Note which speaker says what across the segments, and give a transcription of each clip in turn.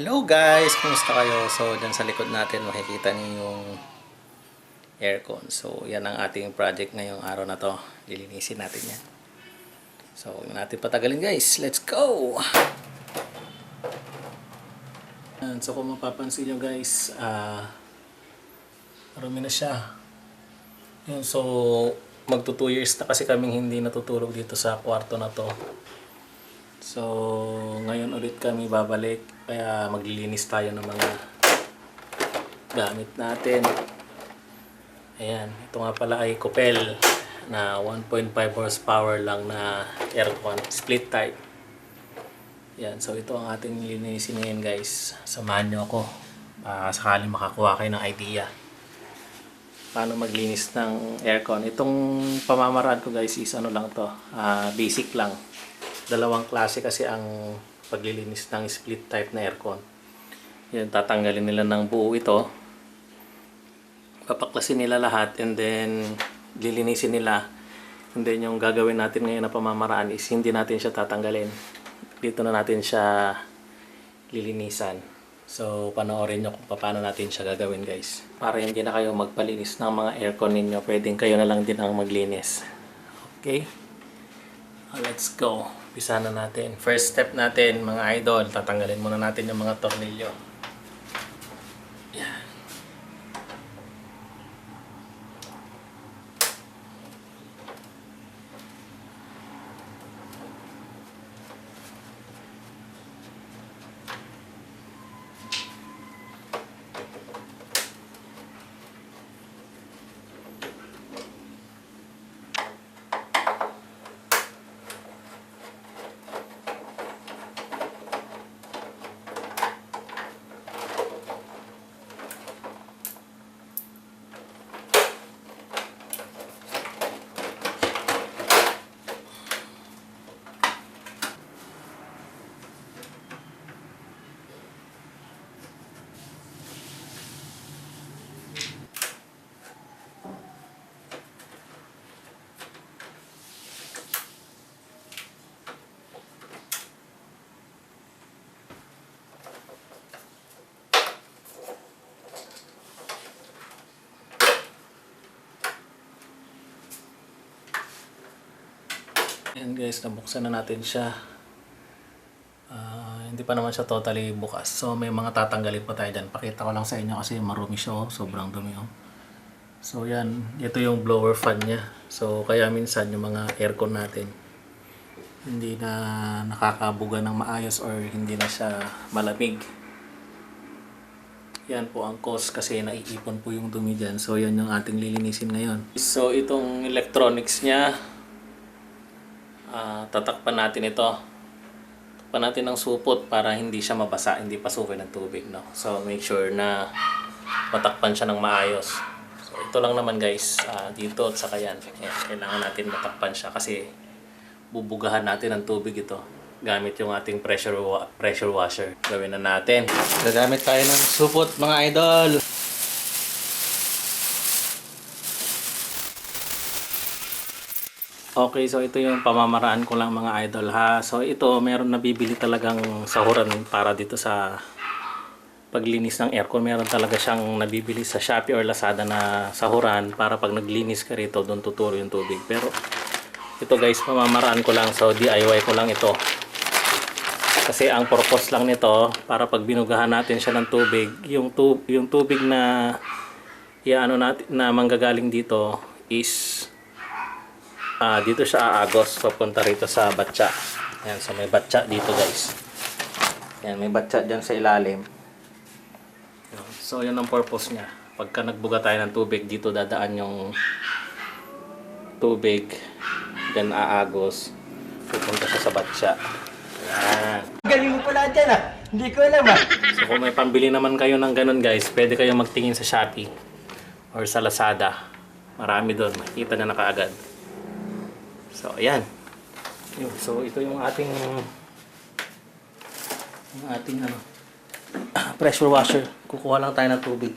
Speaker 1: Hello guys! Kumusta kayo? So, dyan sa likod natin makikita niyo yung aircon. So, yan ang ating project ngayong araw na to. Lilinisin natin yan. So, huwag na natin patagalin guys. Let's go! Yan. So, kung mapapansin nyo guys, ah, marami na siya. Yun, so, magto 2 years na kasi kaming hindi natutulog dito sa kwarto na to. So, ngayon ulit kami babalik. Kaya maglilinis tayo ng mga gamit natin. Ayan, ito nga pala ay Copel na 1.5 horsepower lang na aircon, split type. Yan, so ito ang ating linisin ngayon guys. Samahan nyo ako. Uh, sakali makakuha kayo ng idea. Paano maglinis ng aircon. Itong pamamaraan ko guys is ano lang to, ah, basic lang dalawang klase kasi ang paglilinis ng split type na aircon. Yan, tatanggalin nila ng buo ito. Papaklasin nila lahat and then lilinisin nila. And then yung gagawin natin ngayon na pamamaraan is hindi natin siya tatanggalin. Dito na natin siya lilinisan. So, panoorin nyo kung paano natin siya gagawin guys. Para hindi na kayo magpalinis ng mga aircon ninyo, pwedeng kayo na lang din ang maglinis. Okay? Let's go. Pisa na natin. First step natin, mga idol, tatanggalin muna natin yung mga tornilyo. Ayan guys, nabuksan na natin siya. Ah, hindi pa naman siya totally bukas. So may mga tatanggalin pa tayo dyan. Pakita ko lang sa inyo kasi marumi siya. Oh. Sobrang dumi. Oh. So yan, ito yung blower fan niya. So kaya minsan yung mga aircon natin hindi na nakakabuga ng maayos or hindi na siya malamig. Yan po ang cause kasi naiipon po yung dumi dyan. So yan yung ating lilinisin ngayon. So itong electronics niya, Ah, tatakpan natin ito. Takpan natin ng supot para hindi siya mabasa, hindi pasukin ng tubig. No? So make sure na matakpan siya ng maayos. So ito lang naman guys, ah, dito at saka yan. Ayan, kailangan natin matakpan siya kasi bubugahan natin ng tubig ito gamit yung ating pressure wa- pressure washer. Gawin na natin. Gagamit tayo ng supot mga idol. Okay, so ito yung pamamaraan ko lang mga idol ha. So ito, meron nabibili talagang sahuran para dito sa paglinis ng aircon. Meron talaga siyang nabibili sa Shopee or Lazada na sahuran para pag naglinis ka rito, doon tuturo yung tubig. Pero ito guys, pamamaraan ko lang. So DIY ko lang ito. Kasi ang purpose lang nito, para pag binugahan natin siya ng tubig, yung, tu yung tubig na iano natin, na manggagaling dito is Ah, dito siya aagos papunta rito sa batya. Yan, so may batya dito, guys. Yan, may batya diyan sa ilalim. So, yun ang purpose niya. Pagka nagbuga tayo ng tubig, dito dadaan yung tubig. Then aagos. Pupunta siya sa batya. Yan.
Speaker 2: Galing mo pala dyan ah. Hindi ko alam ah.
Speaker 1: So, kung may pambili naman kayo ng ganun, guys, pwede kayo magtingin sa Shopee or sa Lazada. Marami doon. Makikita na na kaagad. So, ayan. So, ito yung ating yung ating ano pressure washer. Kukuha lang tayo ng tubig.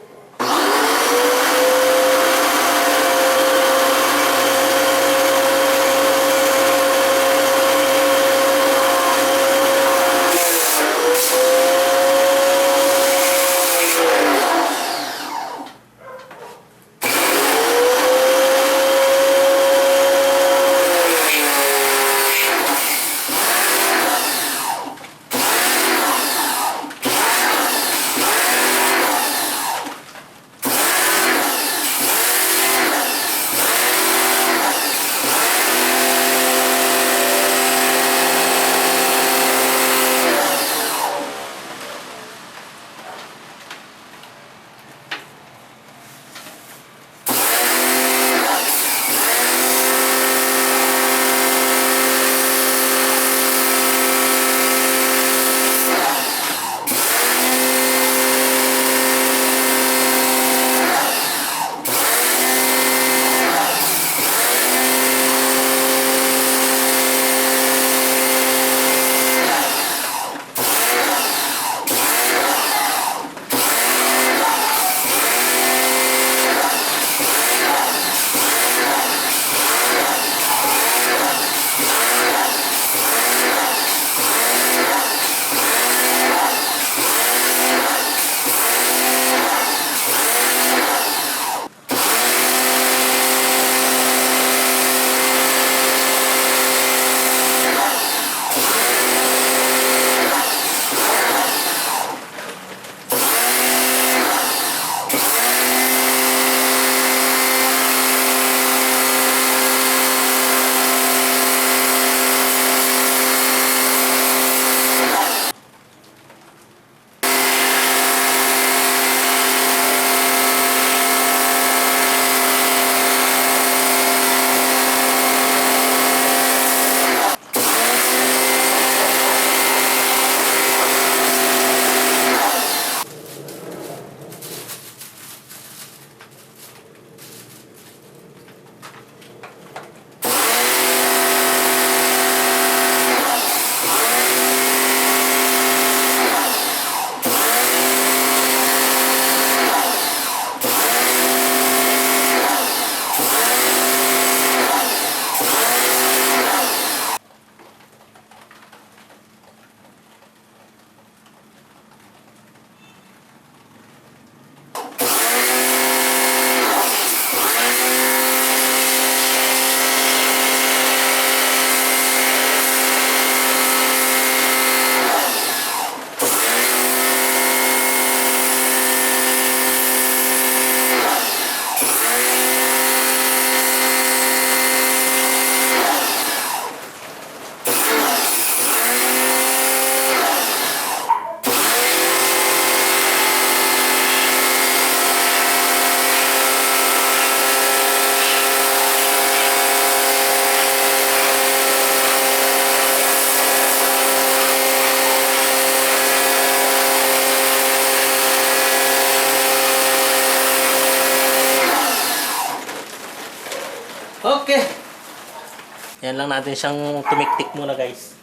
Speaker 1: Yan lang natin siyang tumiktik muna guys.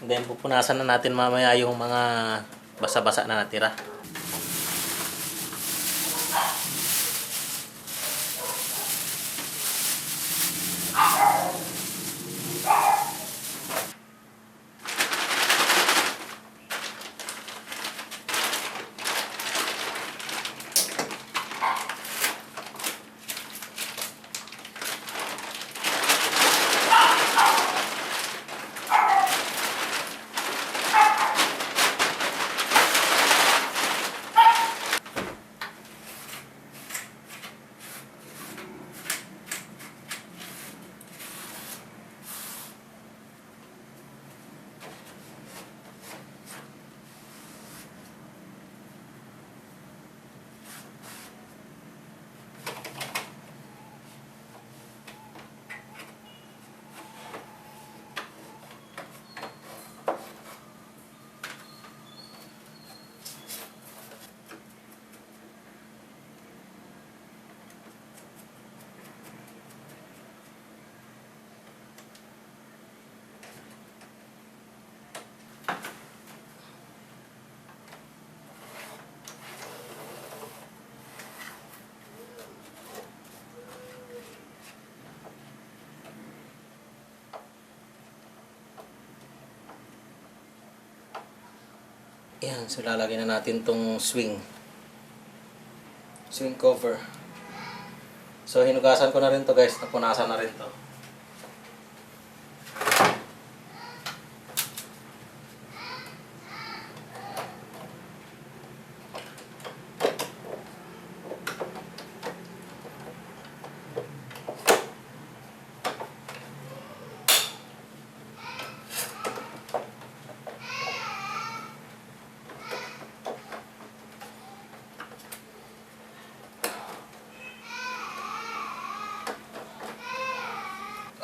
Speaker 1: And then pupunasan na natin mamaya yung mga basa-basa na natira. Yan, so lalagyan na natin tong swing. Swing cover. So hinugasan ko na rin to guys, napunasan na rin to.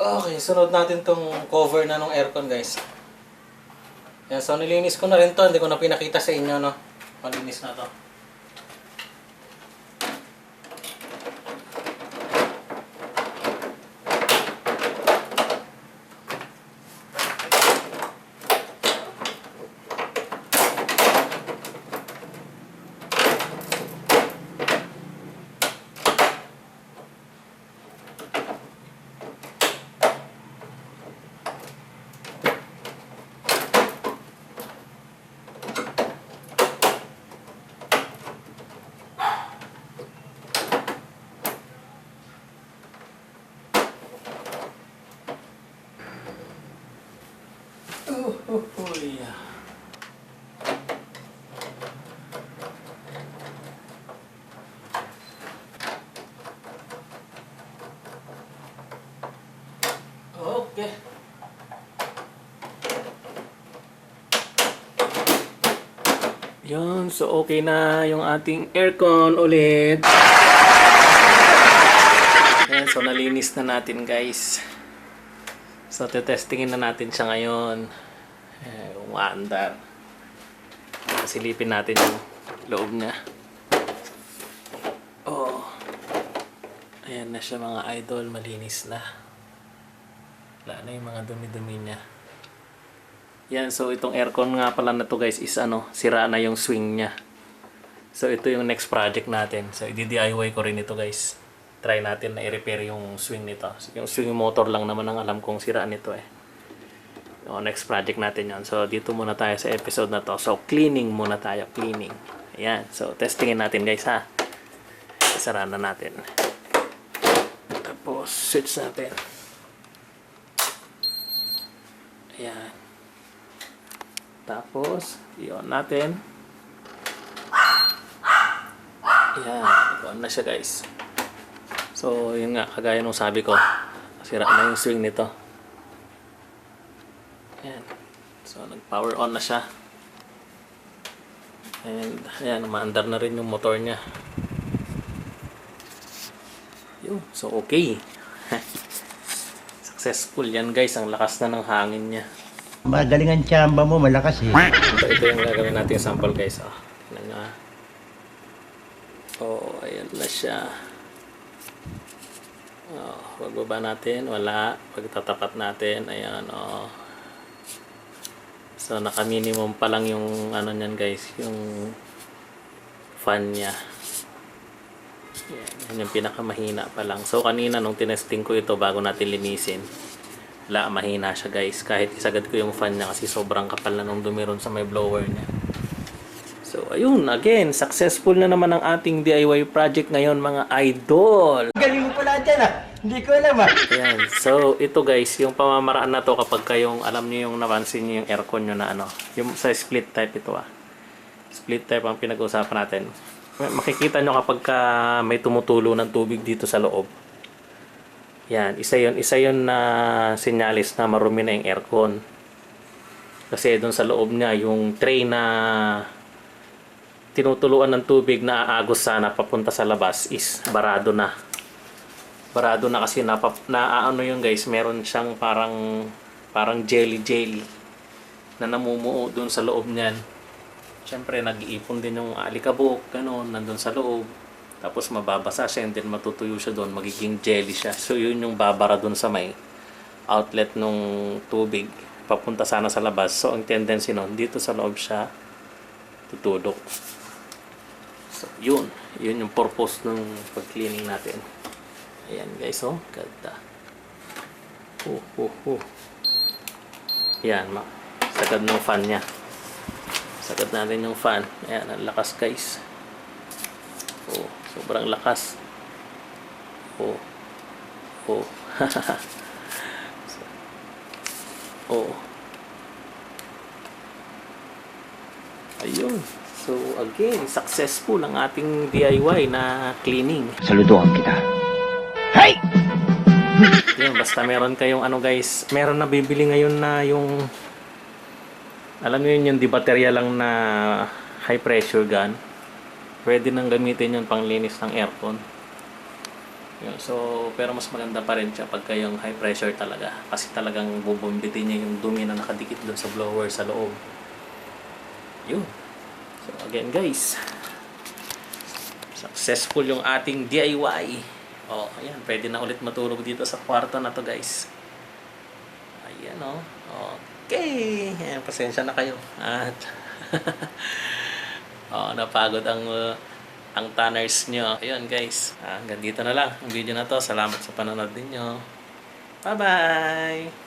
Speaker 1: Okay, sunod natin tong cover na ng aircon guys. Yan, so nilinis ko na rin to. Hindi ko na pinakita sa inyo, no? Malinis na to. Oh, oh, oh, yeah. Okay. Yun, so okay na yung ating aircon ulit. Ayan, so nalinis na natin guys. So, tetestingin na natin siya ngayon. Eh, umaandar. Silipin natin yung loob niya. Oh. Ayan na siya mga idol. Malinis na. Wala na yung mga dumi-dumi niya. Yan, so itong aircon nga pala na to guys is ano, sira na yung swing niya. So ito yung next project natin. So i-DIY ko rin ito guys. Try natin na i-repair yung swing nito. Yung swing motor lang naman ang alam kong sira nito eh. O, next project natin yan. So dito muna tayo sa episode na to. So cleaning muna tayo, cleaning. Ayan, so testingin natin guys ha. Isara na natin. Tapos switch natin. Ayan. Tapos, i-on natin. Ayan, on na siya guys. So, yun nga, kagaya nung sabi ko, sira na yung swing nito. Ayan. So, nag-power on na siya. And, ayan, umaandar na rin yung motor niya. Yun, so okay. Successful yan guys, ang lakas na ng hangin niya.
Speaker 2: Magaling ang tsamba mo, malakas eh.
Speaker 1: Ito, ito yung gagawin natin sample guys. Oh, Tingnan nyo, ah. Oh, ayan na siya. Oh, pagbaba natin, wala. Pagtatapat natin, ayan, oh. So, naka-minimum pa lang yung, ano niyan guys, yung fan niya. Yan, yan yung pinakamahina pa lang. So, kanina nung tinesting ko ito bago natin linisin, wala, mahina siya guys. Kahit isagad ko yung fan niya kasi sobrang kapal na nung dumiron sa may blower niya. So, ayun, again, successful na naman ang ating DIY project ngayon mga idol.
Speaker 2: Galing mo pala dyan ah. Hindi ko alam ah.
Speaker 1: Ayan. So, ito guys, yung pamamaraan na to kapag kayong, alam niyo yung napansin niyo yung aircon nyo na ano, yung sa split type ito ah. Split type ang pinag-uusapan natin. Makikita nyo kapag ka may tumutulo ng tubig dito sa loob. Yan, isa yon isa yon na sinyalis na marumi na yung aircon. Kasi doon sa loob niya, yung tray na tinutuluan ng tubig na aagos sana papunta sa labas is barado na barado na kasi na, na ano yung guys, meron siyang parang parang jelly jelly na namumuo doon sa loob niyan. Siyempre nag-iipon din yung alikabok, ganun, nandun sa loob. Tapos mababasa siya and then matutuyo siya doon, magiging jelly siya. So yun yung babara doon sa may outlet nung tubig papunta sana sa labas. So ang tendency nun, dito sa loob siya tutulok. So yun, yun yung purpose ng pag-cleaning natin. Ayan guys, oh. Ganda. Oh, oh, oh. Yan, ma. Sagad ng fan niya. Sagad natin yung fan. Ayan, ang lakas guys. Sobrang lakas. Oh. Oh. oh. Ayun. So, again, successful ang ating DIY na cleaning.
Speaker 2: Saludohan kita. Hey!
Speaker 1: Yun, basta meron kayong ano guys, meron na bibili ngayon na yung alam niyo yun yung di baterya lang na high pressure gun. Pwede nang gamitin yun pang linis ng aircon. Yun, so, pero mas maganda pa rin siya pagka yung high pressure talaga. Kasi talagang bubumbitin niya yung dumi na nakadikit doon sa blower sa loob. Yun. So, again guys, successful yung ating DIY. Oh, ayan, pwede na ulit matulog dito sa kwarto na to, guys. Ayan, oh. Okay. Ayan, pasensya na kayo. At, oh, napagod ang uh, ang tanners nyo. Ayun, guys. Ah, hanggang dito na lang ang video na to. Salamat sa panonood ninyo. Bye-bye!